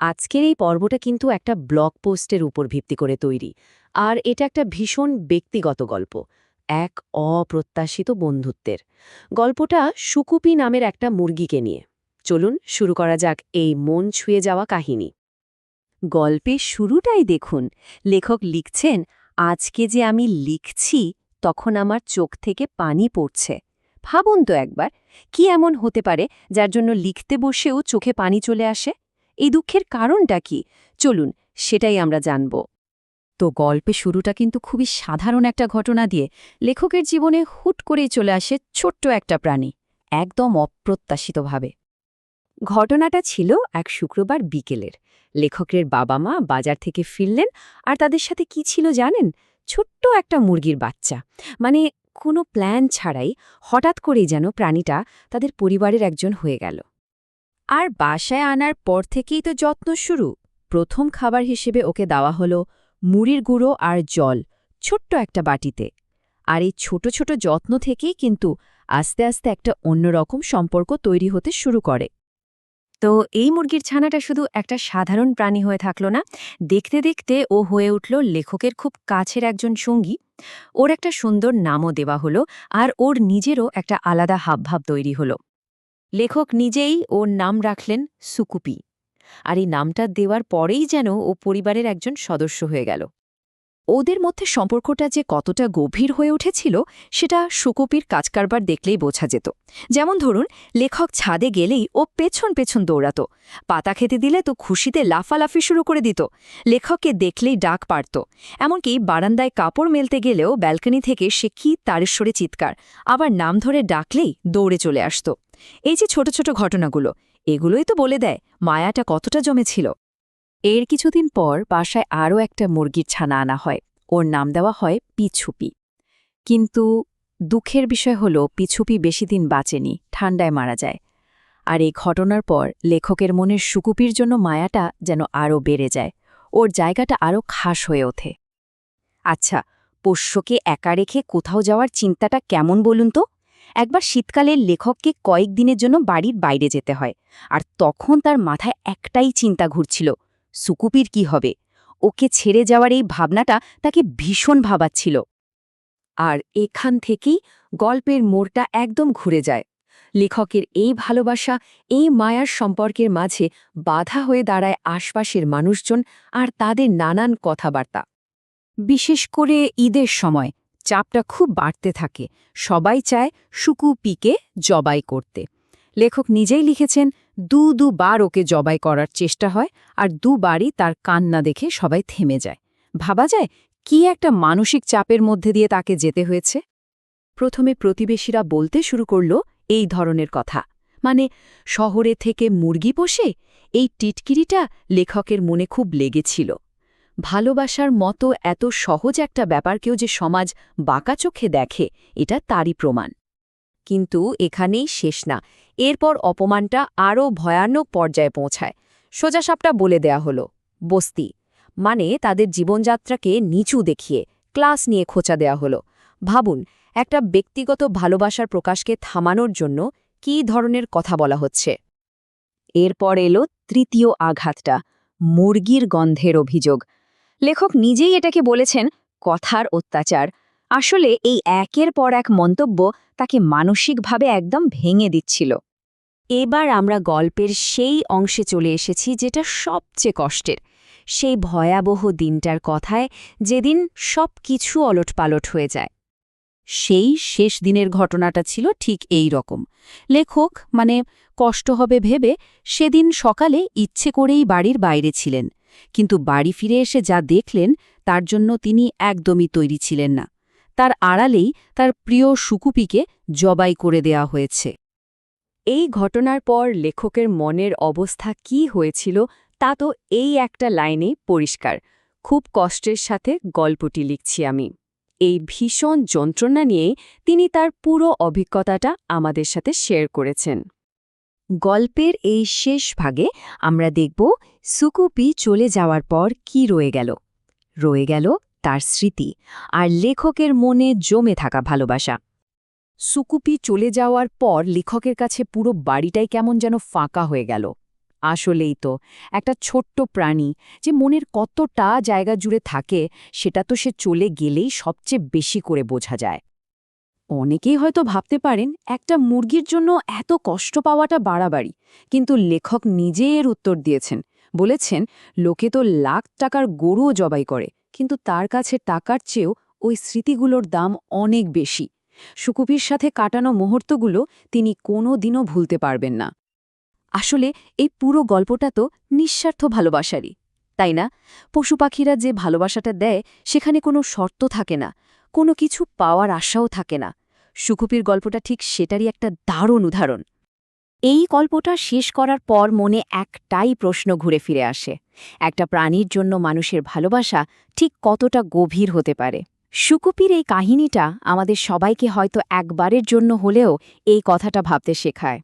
আজকের এই পর্বটা কিন্তু একটা ব্লগ পোস্টের উপর ভিত্তি করে তৈরি। আর এটা একটা ভীষণ ব্যক্তিগত গল্প, এক অপ্রত্যাশিত বন্ধুত্বের। গল্পটা সুকুপি নামের একটা মুরগিকে নিয়ে। চলুন শুরু করা যাক এই মন ছুঁয়ে যাওয়া কাহিনী। গল্পের শুরুটাই দেখুন। লেখক লিখছেন, আজকে যে আমি লিখছি, তখন আমার চোখ থেকে পানি পড়ছে। ভাবুন তো একবার, কি এমন হতে পারে যার জন্য লিখতে বসেও চোখে পানি চলে আসে? এই দুঃখের কারণটা কি? চলুন, সেটাই আমরা জানব। তো গল্পে শুরুটা কিন্তু খুবই সাধারণ একটা ঘটনা দিয়ে লেখকের জীবনে হুট করেই চলে আসে ছোট্ট একটা প্রাণী, একদম অপ্রত্যাশিতভাবে। ঘটনাটা ছিল এক শুক্রবার বিকেলের। লেখকের বাবা মা বাজার থেকে ফিরলেন আর তাদের সাথে কি ছিল জানেন? ছোট্ট একটা মুরগির বাচ্চা। মানে কোনো প্ল্যান ছাড়াই হঠাৎ করেই যেন প্রাণীটা তাদের পরিবারের একজন হয়ে গেল। আর বাসায় আনার পর থেকেই তো যত্ন শুরু। প্রথম খাবার হিসেবে ওকে দেওয়া হলো মুড়ির গুঁড়ো আর জল, ছোট্ট একটা বাটিতে। আর এই ছোট ছোট যত্ন থেকেই কিন্তু আস্তে আস্তে একটা অন্যরকম সম্পর্ক তৈরি হতে শুরু করে। তো এই মুরগির ছানাটা শুধু একটা সাধারণ প্রাণী হয়ে থাকল না, দেখতে দেখতে ও হয়ে উঠল লেখকের খুব কাছের একজন সঙ্গী। ওর একটা সুন্দর নামও দেওয়া হলো আর ওর নিজেরও একটা আলাদা হাবভাব তৈরি হলো। লেখক নিজেই ওর নাম রাখলেন সুকুপি। আর এই নামটা দেওয়ার পরেই যেন ও পরিবারের একজন সদস্য হয়ে গেল। ওদের মধ্যে সম্পর্কটা যে কতটা গভীর হয়ে উঠেছিল, সেটা সুকুপির কাজকারবার দেখলেই বোঝা যেত। যেমন ধরুন, লেখক ছাদে গেলেই ও পেছন পেছন দৌড়াত। পাতা খেতে দিলে তো খুশিতে লাফালাফি শুরু করে দিত। লেখককে দেখলেই ডাক পারত। এমনকি বারান্দায় কাপড় মেলতে গেলেও ব্যালকনি থেকে সে কি তারেশ্বরে চিৎকার, আবার নাম ধরে ডাকলেই দৌড়ে চলে আসত। এই যে ছোট ছোট ঘটনাগুলো, এগুলোই তো বলে দেয় মায়াটা কতটা জমেছিল। এর কিছুদিন পর বাসায় আরও একটা মুরগির ছানা আনা হয়। ওর নাম দেওয়া হয় পিছুপি। কিন্তু দুঃখের বিষয় হল পিছুপি বেশি দিন বাঁচেনি, ঠান্ডায় মারা যায়। আর এই ঘটনার পর লেখকের মনের সুকুপির জন্য মায়াটা যেন আরও বেড়ে যায়। ওর জায়গাটা আরও খাস হয়ে ওঠে। আচ্ছা পোষ্যকে একা রেখে কোথাও যাওয়ার চিন্তাটা কেমন বলুন তো? একবার শীতকালে লেখককে কয়েক দিনের জন্য বাড়ির বাইরে যেতে হয়, আর তখন তার মাথায় একটাই চিন্তা ঘুরছিল, সুকুপির কি হবে? ওকে ছেড়ে যাওয়ার এই ভাবনাটা তাকে ভীষণ ভাবাচ্ছিল। আর এখান থেকেই গল্পের মোড়টা একদম ঘুরে যায়। লেখকের এই ভালোবাসা, এই মায়ার সম্পর্কের মাঝে বাধা হয়ে দাঁড়ায় আশপাশের মানুষজন আর তাদের নানান কথাবার্তা। বিশেষ করে ঈদের সময় চাপটা খুব বাড়তে থাকে। সবাই চায় সুকু পিকে জবাই করতে। লেখক নিজেই লিখেছেন, দু দুবার ওকে জবাই করার চেষ্টা হয় আর দুবারই তার কান্না দেখে সবাই থেমে যায়। ভাবা যায় কি একটা মানসিক চাপের মধ্যে দিয়ে তাকে যেতে হয়েছে? প্রথমে প্রতিবেশীরা বলতে শুরু করল, এই ধরনের কথা। মানে শহরে থেকে মুরগি পোষে? এই টিটকিরিটা লেখকের মনে খুব লেগেছিল। ভালোবাসার মতো এত সহজ একটা ব্যাপারকেও যে সমাজ বাঁকা চোখে দেখে, এটা তারই প্রমাণ। কিন্তু এখানেই শেষ না। এরপর অপমানটা আরও ভয়ানক পর্যায়ে পৌঁছায়। সোজাসাপটা বলে দেয়া হলো, বস্তি। মানে তাদের জীবনযাত্রাকে নিচু দেখিয়ে, ক্লাস নিয়ে খোঁচা দেয়া হলো। ভাবুন, একটা ব্যক্তিগত ভালোবাসার প্রকাশকে থামানোর জন্য কী ধরনের কথা বলা হচ্ছে? এরপর এলো তৃতীয় আঘাতটা, মুরগির গন্ধের অভিযোগ। লেখক নিজেই এটাকে বলেছেন কথার অত্যাচার। আসলে এই একের পর এক মন্তব্য তাকে মানসিকভাবে একদম ভেঙে দিচ্ছিল। এবার আমরা গল্পের সেই অংশে চলে এসেছি যেটা সবচেয়ে কষ্টের, সেই ভয়াবহ দিনটার কথায় যেদিন সব কিছু অলটপালট হয়ে যায়। সেই শেষ দিনের ঘটনাটা ছিল ঠিক এই রকম। লেখক মানে কষ্ট হবে ভেবে সেদিন সকালে ইচ্ছে করেই বাড়ির বাইরে ছিলেন। কিন্তু বাড়ি ফিরে এসে যা দেখলেন, তার জন্য তিনি একদমই তৈরি ছিলেন না। তার আড়ালেই তার প্রিয় সুকুপিকে জবাই করে দেয়া হয়েছে। এই ঘটনার পর লেখকের মনের অবস্থা কি হয়েছিল, তা তো এই একটা লাইনে পরিষ্কার। খুব কষ্টের সাথে গল্পটি লিখছি আমি। এই ভীষণ যন্ত্রণা নিয়ে তিনি তার পুরো অভিজ্ঞতাটা আমাদের সাথে শেয়ার করেছেন। গল্পের এই শেষ ভাগে আমরা দেখব সুকুপি চলে যাওয়ার পর কি রয়ে গেল। রয়ে গেল তার স্মৃতি আর লেখকের মনে জমে থাকা ভালোবাসা। সুকুপি চলে যাওয়ার পর লেখকের কাছে পুরো বাড়িটাই কেমন যেন ফাঁকা হয়ে গেল। আসলেই তো, একটা ছোট্ট প্রাণী যে মনের কতটা জায়গা জুড়ে থাকে সেটা তো সে চলে গেলেই সবচেয়ে বেশি করে বোঝা যায়। অনেকেই হয়তো ভাবতে পারেন একটা মুরগির জন্য এত কষ্ট পাওয়াটা বাড়াবাড়ি, কিন্তু লেখক নিজে এর উত্তর দিয়েছেন। বলেছেন, লোকে তো লাখ টাকার গরুও জবাই করে, কিন্তু তার কাছে টাকার চেয়েও ওই স্মৃতিগুলোর দাম অনেক বেশি। সুকুপির সাথে কাটানো মুহূর্তগুলো তিনি কোনো দিনও ভুলতে পারবেন না। আসলে, এই পুরো গল্পটা তো নিঃস্বার্থ ভালোবাসারই, তাই না? পশু পাখিরা যে ভালোবাসাটা দেয়, সেখানে কোনো শর্ত থাকে না। কোনো কিছু পাওয়ার আশাও থাকে না। সুকুপির গল্পটা ঠিক সেটারই একটা দারুণ উদাহরণ। এই গল্পটা শেষ করার পর মনে একটাই প্রশ্ন ঘুরে ফিরে আসে। একটা প্রাণীর জন্য মানুষের ভালোবাসা ঠিক কতটা গভীর হতে পারে? সুকুপির এই কাহিনীটা আমাদের সবাইকে হয়তো একবারের জন্য হলেও এই কথাটা ভাবতে শেখায়।